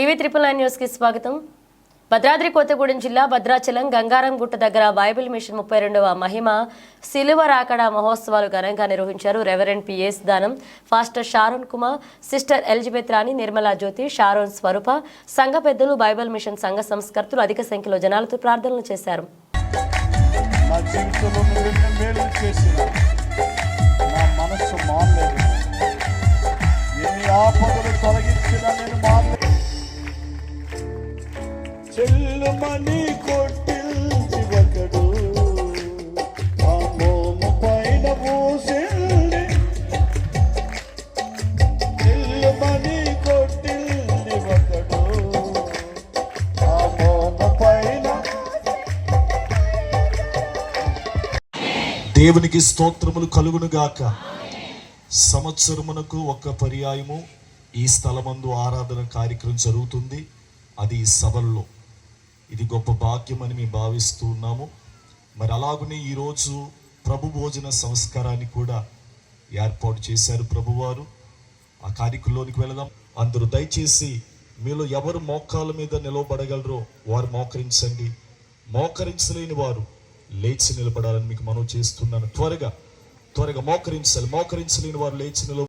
TV triple nine న్యూస్కి స్వాగతం. భద్రాద్రి కొత్తగూడెం జిల్లా భద్రాచలం గంగారం గుట్ట దగ్గర బైబిల్ మిషన్ ముప్పై రెండవ మహిమ సిలువ రాకడ మహోత్సవాలు ఘనంగా నిర్వహించారు reverend P S Danam pastor Sharon Kumar sister Elizabeth Rani Nirmala Jyothi Sharon Swarupa సంఘ పెద్దలు బైబిల్ మిషన్ సంఘ సంస్కర్తలు అధిక సంఖ్యలో జనాలతో ప్రార్థనలు చేశారు. ఎన్ని ఆపదలు చెల్లుమని ఒకడు ఆ మోము పైన పూసింది చెల్లుమని ఒకడు ఆ మోము పైన దేవునికి స్తోత్రములు కలుగును గాక సంవత్సరమునకు ఒక పర్యాయము ఈ స్థలమందు ఆరాధన కార్యక్రమం జరుగుతుంది. అది ఈ సభల్లో. ఇది గొప్ప భాగ్యం అని మేము భావిస్తూ ఉన్నాము. మరి అలాగనే ఈరోజు ప్రభు భోజన సంస్కారాన్ని కూడా ఏర్పాటు చేశారు ప్రభువారు. ఆ కార్యక్రమంలోనికి వెళదాం. అందరూ దయచేసి మీలో ఎవరు మోకాల మీద నిలవబడగలరో వారు మోకరించండి. మోకరించలేని వారు లేచి నిలబడాలని మీకు మనం చేస్తున్నాను. త్వరగా త్వరగా మోకరించాలి. మోకరించలేని వారు లేచి నిలవ